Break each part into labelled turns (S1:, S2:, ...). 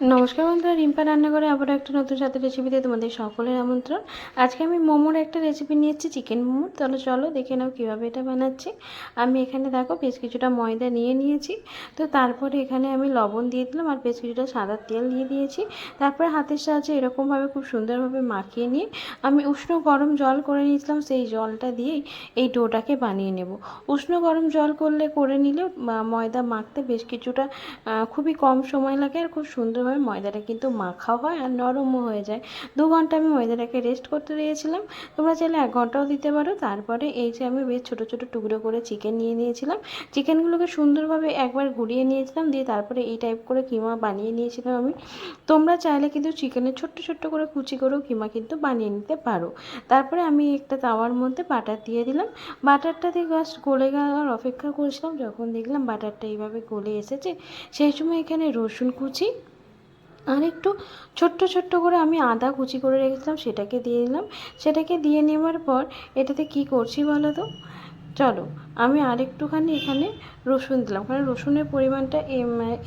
S1: নমস্কার বন্ধুরা, রিম্পা রান্নাঘরে আবার একটা নতুন সাথে রেসিপিতে তোমাদের সকলের আমন্ত্রণ। আজকে আমি মোমোর একটা রেসিপি নিয়েছি চিকেন মোমো। তাহলে চলো দেখে নাও কীভাবে এটা বানাচ্ছি। আমি এখানে দেখো বেশ কিছুটা ময়দা নিয়ে নিয়েছি। তো তারপরে এখানে আমি লবণ দিয়ে দিলাম আর বেশ কিছুটা সাদা তেল দিয়ে দিয়েছি। তারপরে হাতের সাহায্যে এরকমভাবে খুব সুন্দরভাবে মাখিয়ে নিয়ে আমি উষ্ণ গরম জল করে নিয়েছিলাম, সেই জলটা দিয়েই এই ডোটাকে বানিয়ে নেব। উষ্ণ গরম জল করলে, করে নিলে ময়দা মাখতে বেশ কিছুটা খুবই কম সময় লাগে আর খুব সুন্দরভাবে ময়দাটা কিন্তু মাখা হয় আর নরমও হয়ে যায়। দু ঘণ্টা আমি ময়দাটাকে রেস্ট করতে দিয়েছিলাম। তোমরা চাইলে এক ঘন্টাও দিতে পারো। তারপরে এই যে আমি বেশ ছোটো ছোটো টুকরো করে চিকেন নিয়ে নিয়েছিলাম। চিকেনগুলোকে সুন্দরভাবে একবার গুঁড়িয়ে নিয়েছিলাম। দিয়ে তারপরে এই টাইপ করে কিমা বানিয়ে নিয়েছিলাম আমি। তোমরা চাইলে কিন্তু চিকেনের ছোট্ট ছোট্ট করে কুচি করেও কিমা কিন্তু বানিয়ে নিতে পারো। তারপরে আমি একটা তাওয়ার মধ্যে বাটার দিয়ে দিলাম। বাটারটা দিয়ে জাস্ট গলে যাওয়ার অপেক্ষা করছিলাম। যখন দেখলাম বাটারটা এইভাবে গলে এসেছে, সেই সময় এখানে রসুন কুচি আর একটু ছোট্ট ছোট্ট করে আমি আদা কুচি করে রেখেছিলাম, সেটাকে দিয়ে দিলাম। সেটাকে দিয়ে নেওয়ার পর এটাতে কি করছি বলো তো? চলো আমি আরেকটুখানি এখানে রসুন দিলাম। কারণ রসুনের পরিমাণটা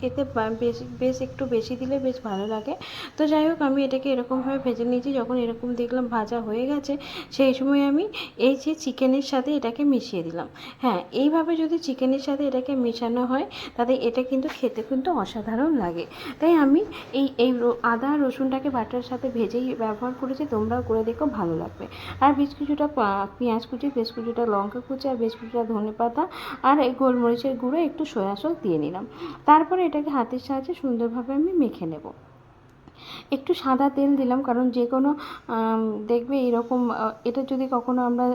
S1: এতে বেশ বেশ একটু বেশি দিলে বেশ ভালো লাগে। তো যাই হোক, আমি এটাকে এরকমভাবে ভেজে নিয়েছি। যখন এরকম দেখলাম ভাজা হয়ে গেছে, সেই সময় আমি এই যে চিকেনের সাথে এটাকে মিশিয়ে দিলাম। হ্যাঁ এইভাবে যদি চিকেনের সাথে এটাকে মেশানো হয়, তাতে এটা কিন্তু খেতে কিন্তু অসাধারণ লাগে। তাই আমি এই এই আদা, রসুনটাকে বাটার সাথে ভেজেই ব্যবহার করেছি। তোমরাও করে দেখো, ভালো লাগবে। আর বেশ কিছুটা পেঁয়াজ কুচি, বেশ কিছুটা লঙ্কা কুচি, আর বেশ কিছুটা ধনে পাতা আর এই গোলমরিচের গুঁড়ো একটু সয়া সস দিয়ে নিলাম। তারপরে এটাকে হাতের সাহায্যে সুন্দরভাবে আমি মেখে নেব। একটু সাদা তেল দিলাম, কারণ যে কোনো দেখবে এরকম এটা যদি কখনো আমরা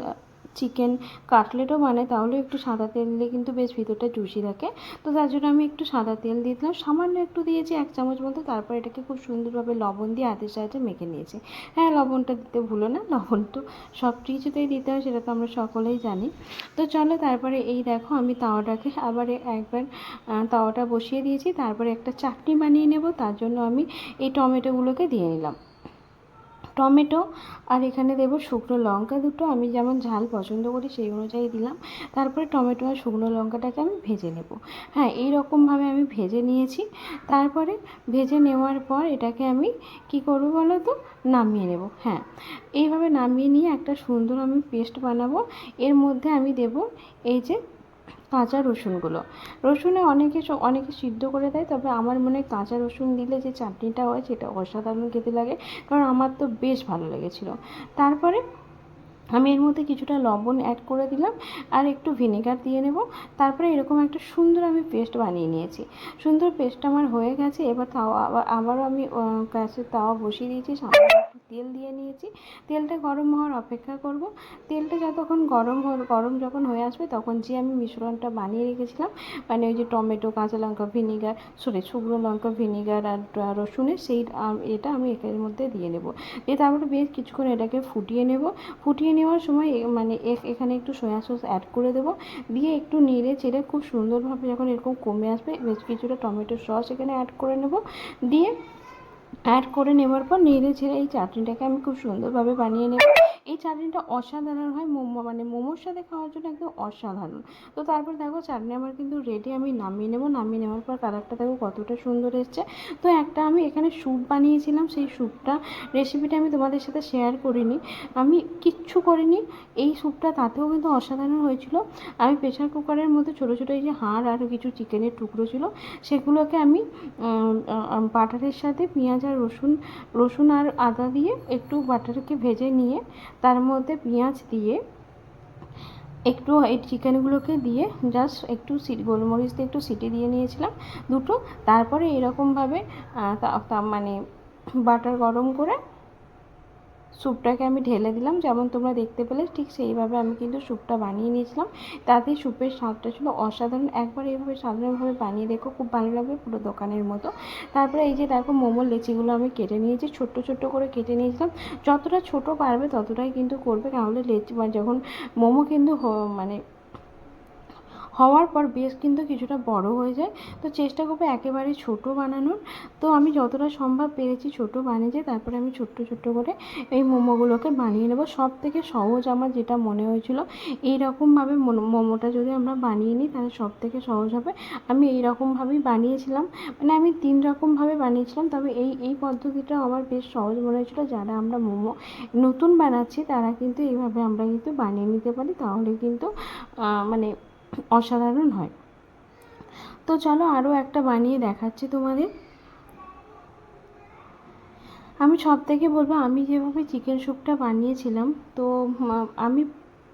S1: চিকেন কাটলেটও বানাই, তাহলে একটু সাদা তেল দিলে কিন্তু বেশ ভিতরটা জুসি থাকে। তো তার জন্য আমি একটু সাদা তেল দিয়ে দিলাম। সামান্য একটু দিয়েছি, এক চামচ মতো। তারপর এটাকে খুব সুন্দরভাবে লবণ দিয়ে হাতের সাহায্যে মেখে নিয়েছি। হ্যাঁ লবণটা দিতে ভুলো না, লবণ তো সব কিছুতেই দিতে হয়, সেটা তো আমরা সকলেই জানি। তো চলো তারপরে এই দেখো আমি তাওয়াটাকে আবার একবার তাওয়াটা বসিয়ে দিয়েছি। তারপরে একটা চাটনি বানিয়ে নেব। তার জন্য আমি এই টমেটোগুলোকে দিয়ে নিলাম। টমেটো আর এখানে দেবো শুকনো লঙ্কা দুটো। আমি যেমন ঝাল পছন্দ করি সেই অনুযায়ী দিলাম। তারপরে টমেটো আর শুকনো লঙ্কাটাকে আমি ভেজে নেব। হ্যাঁ এই রকমভাবে আমি ভেজে নিয়েছি। তারপরে ভেজে নেওয়ার পর এটাকে আমি কি করব বলো তো? নামিয়ে নেব। হ্যাঁ এইভাবে নামিয়ে নিয়ে একটা সুন্দর আমি পেস্ট বানাবো। এর মধ্যে আমি দেব এই যে কাঁচা রসুনগুলো। রসুনে অনেকে অনেকে সিদ্ধ করে দেয় তবে আমার মনে হয় কাঁচা রসুন দিলে যে চাটনিটা হয় সেটা অসাধারণ খেতে লাগে কারণ আমার তো বেশ ভালো লেগেছিলো। তারপরে আমি এর মধ্যে কিছুটা লবণ অ্যাড করে দিলাম আর একটু ভিনেগার দিয়ে নেব। তারপরে এরকম একটা সুন্দর আমি পেস্ট বানিয়ে নিয়েছি। সুন্দর পেস্ট আমার হয়ে গেছে এবার তাওয়া আবার আবারও আমি আহ, গ্যাসে তাওয়া বসিয়ে দিয়েছি একটু তেল দিয়ে নিয়েছি। তেলটা গরম হওয়ার অপেক্ষা করব। তেলটা যতক্ষণ গরম গরম যখন হয়ে আসবে তখন যে আমি মিশ্রণটা বানিয়ে রেখেছিলাম মানে ওই যে টমেটো, কাঁচা লঙ্কা, ভিনিগার সরি শুকনো লঙ্কা, ভিনিগার আর রসুনের সেই এটা আমি এর মধ্যে দিয়ে নেব। দিয়ে তারপরে বেশ কিছুক্ষণ এটাকে ফুটিয়ে নেব। ফুটিয়ে নেওয়ার সময় মানে এখানে একটু সয়া সস অ্যাড করে দেবো। দিয়ে একটু নেড়ে চেড়ে খুব সুন্দরভাবে যখন এরকম কমে আসবে, বেশ কিছুটা টমেটো সস এখানে অ্যাড করে নেব। দিয়ে অ্যাড করে নেওয়ার পর নেড়ে ছেড়ে এই চাটনিটাকে আমি খুব সুন্দরভাবে বানিয়ে নেব। এই চাটনিটা অসাধারণ হয় মোমো মানে মোমোর সাথে খাওয়ার জন্য একদম অসাধারণ। তো তারপর দেখো চাটনি আমার কিন্তু রেডি আমি নামিয়ে নেব। নামিয়ে নেওয়ার পর কালারটা দেখো কতটা সুন্দর এসছে। তো একটা আমি এখানে স্যুপ বানিয়েছিলাম, সেই স্যুপটা রেসিপিটা আমি তোমাদের সাথে শেয়ার করিনি। আমি কিচ্ছু করিনি, এই স্যুপটা তাতেও কিন্তু অসাধারণ হয়েছিল। আমি প্রেশার কুকারের মধ্যে ছোটো ছোটো এই যে হাড় আর কিছু চিকেনের টুকরো ছিল, সেগুলোকে আমি বাটারের সাথে পেঁয়াজ আর রসুন রসুন আর আদা দিয়ে একটু বাটারকে ভেজে নিয়ে তার মধ্যে পেঁয়াজ দিয়ে একটু এই চিকেনগুলোকে দিয়ে জাস্ট একটু সিট গোলমরিচ দিয়ে একটু সিটি দিয়ে নিয়েছিলাম দুটো। তারপরে এরকমভাবে মানে বাটার গরম করে স্যুপটাকে আমি ঢেলে দিলাম। যেমন তোমরা দেখতে পেলে, ঠিক সেইভাবে আমি কিন্তু স্যুপটা বানিয়ে নিয়েছিলাম। তাতে স্যুপের স্বাদটা ছিল অসাধারণ। একবার এইভাবে সাধারণভাবে বানিয়ে দেখো, খুব ভালো লাগবে পুরো দোকানের মতো। তারপরে এই যে দেখো, মোমোর লেচিগুলো আমি কেটে নিয়েছি, ছোট্ট ছোট্ট করে কেটে নিয়েছিলাম। যতটা ছোট পারবে ততটাই কিন্তু করবে। তাহলে লেচি মানে যখন মোমো কিন্তু মানে হওয়ার পর বেশ কিন্তু কিছুটা বড় হয়ে যায়। তো চেষ্টা করব একেবারে ছোট বানানোর। তো আমি যতটা সম্ভব পেরেছি ছোট বানিয়ে তারপরে আমি ছোট্ট ছোট্ট করে এই মোমোগুলোকে বানিয়ে নেব। সব থেকে সহজ আমার যেটা মনে হয়েছিল এই রকমভাবে মোমোটা যদি আমরা বানিয়ে নিই তাহলে সব থেকে সহজ হবে। আমি এই রকমভাবেই বানিয়েছিলাম। মানে আমি তিন রকমভাবে বানিয়েছিলাম, তবে এই এই পদ্ধতিটা আমার বেশ সহজ মনে হয়েছিলো। যারা আমরা মোমো নতুন বানাচ্ছি তারা কিন্তু এইভাবে আমরা কিন্তু বানিয়ে নিতে পারি। তাহলে কিন্তু মানে অসাধারণ হয়। তো চলো আরও একটা বানিয়ে দেখাচ্ছি তোমাদের। আমি সব থেকে বলব, আমি যেভাবে চিকেন স্যুপটা বানিয়েছিলাম, তো আমি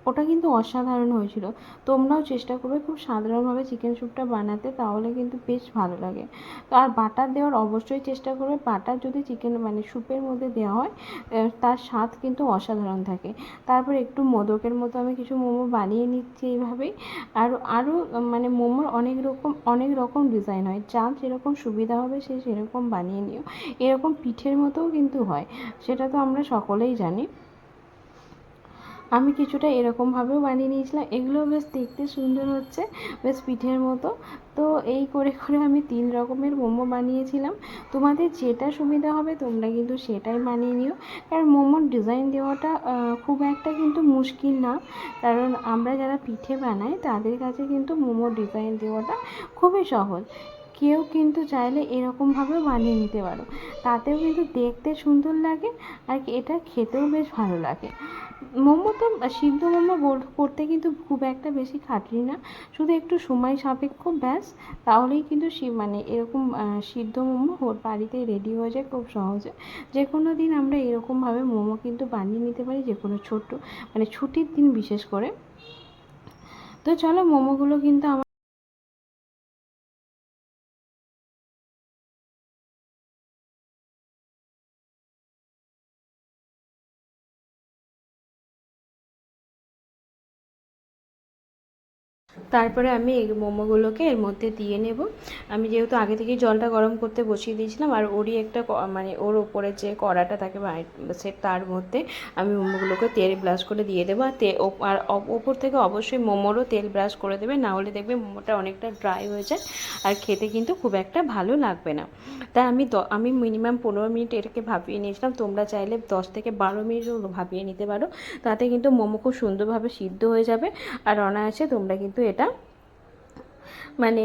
S1: ওটা কিন্তু অসাধারণ হয়েছিল। তোমরাও চেষ্টা করবে খুব সাধারণভাবে চিকেন স্যুপটা বানাতে, তাহলে কিন্তু বেশ ভালো লাগে। তো আর বাটার দেওয়ার অবশ্যই চেষ্টা করবে। বাটার যদি চিকেন মানে স্যুপের মধ্যে দেওয়া হয় তার স্বাদ কিন্তু অসাধারণ থাকে। তারপর একটু মোদকের মতো আমি কিছু মোমো বানিয়ে নিচ্ছি এইভাবেই। আর আরও মানে মোমোর অনেক রকম অনেক রকম ডিজাইন হয়। যার যেরকম সুবিধা হবে সে সেরকম বানিয়ে নিও। এরকম পিঠের মতোও কিন্তু হয়। সেটা তো আমরা সকলেই জানি। আমি কিছুটা এরকমভাবেও বানিয়ে নিয়েছিলাম। এগুলো বেশ দেখতে সুন্দর হচ্ছে, বেশ পিঠের মতো। তো এই করে করে আমি তিন রকমের মোমো বানিয়েছিলাম। তোমাদের যেটা সুবিধা হবে তোমরা কিন্তু সেটাই বানিয়ে নিও। কারণ মোমোর ডিজাইন দেওয়াটা খুব একটা কিন্তু মুশকিল না। কারণ আমরা যারা পিঠে বানাই, তাদের কাছে কিন্তু মোমোর ডিজাইন দেওয়াটা খুবই সহজ। কেউ কিন্তু চাইলে এরকমভাবেও বানিয়ে নিতে পারো। তাতেও কিন্তু দেখতে সুন্দর লাগে আর এটা খেতেও বেশ ভালো লাগে। মোমো তো সিদ্ধ মোমো করতে কিন্তু খুব একটা বেশি খাটনি না। শুধু একটু সময় সাপেক্ষ, ব্যাস। তাহলেই কিন্তু মানে এরকম সিদ্ধ মোমো ওর বাড়িতেই রেডি হয়ে যায় খুব সহজে। যে কোনো দিন আমরা এরকমভাবে মোমো কিন্তু বানিয়ে নিতে পারি যে কোনো ছোট্ট মানে ছুটির দিন বিশেষ করে। তো চলো মোমোগুলো কিন্তু আমার তারপরে আমি এই মোমোগুলোকে এর মধ্যে দিয়ে নেব। আমি যেহেতু আগে থেকেই জলটা গরম করতে বসিয়ে দিয়েছিলাম, আর ওরই একটা মানে ওর ওপরে যে কড়াটা থাকে সে তার মধ্যে আমি মোমোগুলোকে তেল ব্রাশ করে দিয়ে দেবো। আর তে আর ওপর থেকে অবশ্যই মোমোরও তেল ব্রাশ করে দেবে, না হলে দেখবে মোমোটা অনেকটা ড্রাই হয়ে যায় আর খেতে কিন্তু খুব একটা ভালো লাগবে না। তাই আমি আমি মিনিমাম পনেরো মিনিট এটাকে ভাপিয়ে নিয়েছিলাম। তোমরা চাইলে দশ থেকে বারো মিনিটও ভাপিয়ে নিতে পারো। তাতে কিন্তু মোমো খুব সুন্দরভাবে সিদ্ধ হয়ে যাবে। আর অনায়াসে তোমরা কিন্তু এটা। মানে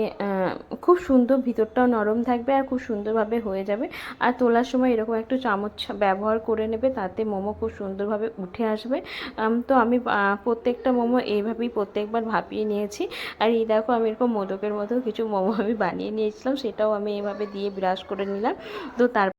S1: খুব সুন্দর, ভিতরটাও নরম থাকবে আর খুব সুন্দরভাবে হয়ে যাবে। আর তোলার সময় এরকম একটু চামচ ব্যবহার করে নেবে, তাতে মোমো খুব সুন্দরভাবে উঠে আসবে। তো আমি প্রত্যেকটা মোমো এইভাবেই প্রত্যেকবার ভাপিয়ে নিয়েছি। আর এই দেখো, আমি এরকম মোদকের মতো কিছু মোমো আমি বানিয়ে নিয়েছিলাম, সেটাও আমি এইভাবে দিয়ে ব্রাশ করে নিলাম। তো তার